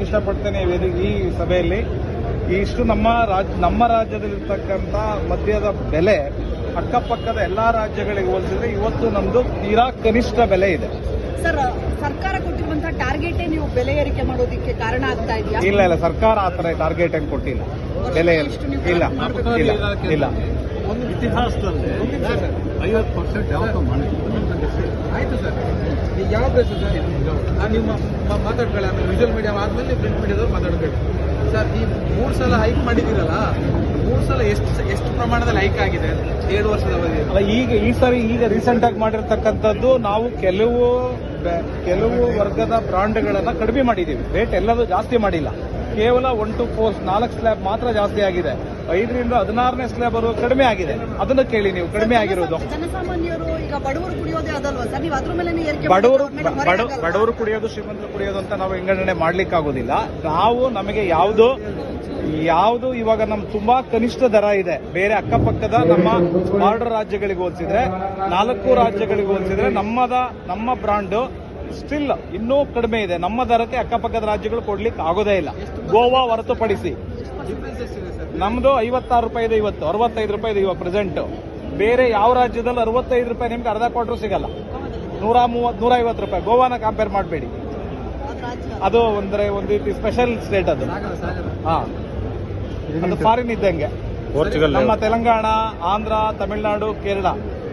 ಹೇಳಕ್ ಇಷ್ಟಪಡ್ತೇನೆ ವೇದಿಕೆ ಈ ಸಭೆಯಲ್ಲಿ. ಇಷ್ಟು ನಮ್ಮ ರಾಜ್ಯ ನಮ್ಮ ರಾಜ್ಯದಲ್ಲಿರ್ತಕ್ಕಂಥ ಮದ್ಯದ ಬೆಲೆ ಅಕ್ಕಪಕ್ಕದ ಎಲ್ಲಾ ರಾಜ್ಯಗಳಿಗೆ ಹೋಲಿಸಿದ್ರೆ ಇವತ್ತು ನಮ್ದು ತೀರಾ ಕನಿಷ್ಠ ಬೆಲೆ ಇದೆ. ಸರ್ ಸರ್ಕಾರ ಕೊಟ್ಟಿರುವಂತಹ ಟಾರ್ಗೆಟೇ ನೀವು ಬೆಲೆ ಏರಿಕೆ ಮಾಡೋದಕ್ಕೆ ಕಾರಣ ಆಗ್ತಾ ಇದೆಯಾ? ಇಲ್ಲ ಇಲ್ಲ ಸರ್ಕಾರ ಆ ಟಾರ್ಗೆಟ್ ಏನು ಕೊಟ್ಟಿಲ್ಲ. ಬೆಲೆ ಇಲ್ಲ ಇಲ್ಲ ಇಲ್ಲ. ಒಂದು ಇತಿಹಾಸದಲ್ಲಿ ಐವತ್ತು ಪರ್ಸೆಂಟ್ ಯಾವತ್ತೂ ಮಾಡಿದ್ರು. ಆಯ್ತು ಸರ್. ಈಗ ಯಾವ ಪ್ಲೇಸ್ ಸರ್? ನಾನು ನಿಮ್ಮ ಮಾತಾಡ್ಕೊಳ್ಳಿ. ಆಮೇಲೆ ವಿಜುವಲ್ ಮೀಡಿಯಾ ಆದ್ಮೇಲೆ ಪ್ರಿಂಟ್ ಮೀಡಿಯಾದವ್ರು ಮಾತಾಡ್ಕೊಳ್ಳಿ. ಸರ್ ಈ ಮೂರು ಸಲ ಹೈಕ್ ಮಾಡಿದ್ದೀರಲ್ಲ ಮೂರು ಸಲ ಎಷ್ಟು ಎಷ್ಟು ಪ್ರಮಾಣದಲ್ಲಿ ಹೈಕ್ ಆಗಿದೆ? ಏಳು ವರ್ಷದ ಅಲ್ಲ ಈಗ ಈ ಸರಿ ಈಗ ರೀಸೆಂಟ್ ಆಗಿ ಮಾಡಿರ್ತಕ್ಕಂಥದ್ದು ನಾವು ಕೆಲವು ಕೆಲವು ವರ್ಗದ ಬ್ರಾಂಡ್ಗಳನ್ನ ಕಡಿಮೆ ಮಾಡಿದ್ದೀವಿ. ರೇಟ್ ಎಲ್ಲದೂ ಜಾಸ್ತಿ ಮಾಡಿಲ್ಲ. ಕೇವಲ ಒನ್ ಟು ಫೋರ್ ನಾಲ್ಕು ಸ್ಲ್ಯಾಬ್ ಮಾತ್ರ ಜಾಸ್ತಿ ಆಗಿದೆ. ಐದರಿಂದ ಹದಿನಾರನೇ ಸ್ಲೇಬರು ಕಡಿಮೆ ಆಗಿದೆ. ಅದನ್ನು ಕೇಳಿ ನೀವು ಕಡಿಮೆ ಆಗಿರೋದು. ಬಡವರು ಬಡವರು ಕುಡಿಯೋದು ಶ್ರೀಮಂತರು ಕುಡಿಯೋದು ಅಂತ ನಾವು ವಿಂಗಡಣೆ ಮಾಡ್ಲಿಕ್ಕೆ ಆಗೋದಿಲ್ಲ ನಾವು ನಮಗೆ ಯಾವುದು ಯಾವುದು ಇವಾಗ ನಮ್ ತುಂಬಾ ಕನಿಷ್ಠ ದರ ಇದೆ. ಬೇರೆ ಅಕ್ಕಪಕ್ಕದ ನಮ್ಮ ಬಾರ್ಡರ್ ರಾಜ್ಯಗಳಿಗೆ ಹೋಲಿಸಿದ್ರೆ ನಾಲ್ಕು ರಾಜ್ಯಗಳಿಗೆ ಹೋಲಿಸಿದ್ರೆ ನಮ್ಮದ ನಮ್ಮ ಬ್ರಾಂಡ್ ಸ್ಟಿಲ್ ಇನ್ನೂ ಕಡಿಮೆ ಇದೆ. ನಮ್ಮ ದರಕ್ಕೆ ಅಕ್ಕಪಕ್ಕದ ರಾಜ್ಯಗಳು ಕೊಡ್ಲಿಕ್ಕೆ ಆಗೋದೇ ಇಲ್ಲ. ಗೋವಾ ಹೊರತುಪಡಿಸಿ. ನಮ್ದು ಐವತ್ತಾರು ರೂಪಾಯಿ ಇದೆ ಇವತ್ತು ಅರವತ್ತೈದು ರೂಪಾಯಿ ಇದೆ ಇವಾಗ ಪ್ರೆಸೆಂಟ್ ಬೇರೆ ಯಾವ ರಾಜ್ಯದಲ್ಲಿ ಅರವತ್ತೈದು ರೂಪಾಯಿ ನಿಮ್ಗೆ ಅರ್ಧ ಕ್ವಾರ್ಟರ್ ಸಿಗಲ್ಲ. ನೂರ ಮೂವತ್ ನೂರ ಐವತ್ತು ರೂಪಾಯಿ. ಗೋವಾನ ಕಂಪೇರ್ ಮಾಡಬೇಡಿ. ಅದು ಅಂದ್ರೆ ಒಂದು ರೀತಿ ಸ್ಪೆಷಲ್ ಸ್ಟೇಟ್ ಅದು. ಹಾ. ಅದು ಫಾರಿನ್ ಇದ್ದಂಗೆ. ನಮ್ಮ ತೆಲಂಗಾಣ ಆಂಧ್ರ ತಮಿಳುನಾಡು ಕೇರಳ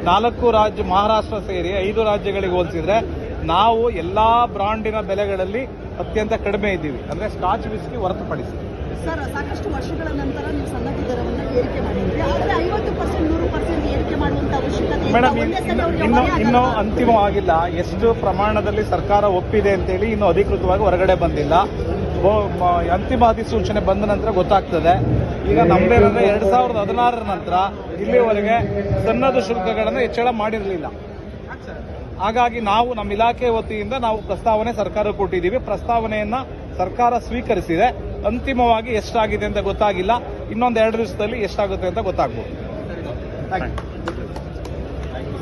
ನಾಲ್ಕು ರಾಜ್ಯ ಮಹಾರಾಷ್ಟ್ರ ಸೇರಿ ಐದು ರಾಜ್ಯಗಳಿಗೆ ಹೋಲಿಸಿದ್ರೆ ನಾವು ಎಲ್ಲಾ ಬ್ರಾಂಡಿನ ಬೆಲೆಗಳಲ್ಲಿ ಅತ್ಯಂತ ಕಡಿಮೆ ಇದ್ದೀವಿ. ಅಂದ್ರೆ ಸ್ಕಾಚ್ ವಿಸ್ಕಿ ಹೊರತುಪಡಿಸಿ. ಸರ್ ಸಾಕಷ್ಟು ವರ್ಷಗಳ ನಂತರ ನೀವು ಸನ್ನತಿ ದರವನ್ನು ಏರಿಕೆ ಮಾಡಿದ್ರಿ ಆದ್ರೆ ಐವತ್ತು ಪರ್ಸೆಂಟ್ ನೂರು ಪರ್ಸೆಂಟ್ ಏರಿಕೆ ಮಾಡುವಂತ ಅವಶ್ಯಕತೆ. ಮೇಡಮ್ ಇನ್ನೂ ಇನ್ನು? ಅಂತಿಮವಾಗಿಲ್ಲ. ಎಷ್ಟು ಪ್ರಮಾಣದಲ್ಲಿ ಸರ್ಕಾರ ಒಪ್ಪಿದೆ ಅಂತೇಳಿ ಇನ್ನೂ ಅಧಿಕೃತವಾಗಿ ಹೊರಗಡೆ ಬಂದಿಲ್ಲ. ಅಂತಿಮ ಅಧಿಸೂಚನೆ ಬಂದ ನಂತರ ಗೊತ್ತಾಗ್ತದೆ. ಈಗ ನಮ್ದೇನಂದ್ರೆ ಎರಡ್ ಸಾವಿರದ ಹದಿನಾರರ ನಂತರ ಇಲ್ಲಿವರೆಗೆ ಸನ್ನದ ಶುಲ್ಕಗಳನ್ನು ಹೆಚ್ಚಳ ಮಾಡಿರಲಿಲ್ಲ. ಹಾಗಾಗಿ ನಾವು ನಮ್ಮ ಇಲಾಖೆ ವತಿಯಿಂದ ನಾವು ಪ್ರಸ್ತಾವನೆ ಸರ್ಕಾರ ಕೊಟ್ಟಿದ್ದೀವಿ. ಪ್ರಸ್ತಾವನೆಯನ್ನ ಸರ್ಕಾರ ಸ್ವೀಕರಿಸಿದೆ. ಅಂತಿಮವಾಗಿ ಎಷ್ಟಾಗಿದೆ ಅಂತ ಗೊತ್ತಾಗಿಲ್ಲ. ಇನ್ನೊಂದು ಎರಡು ದಿವಸದಲ್ಲಿ ಎಷ್ಟಾಗುತ್ತೆ ಅಂತ ಗೊತ್ತಾಗ್ಬೋದು.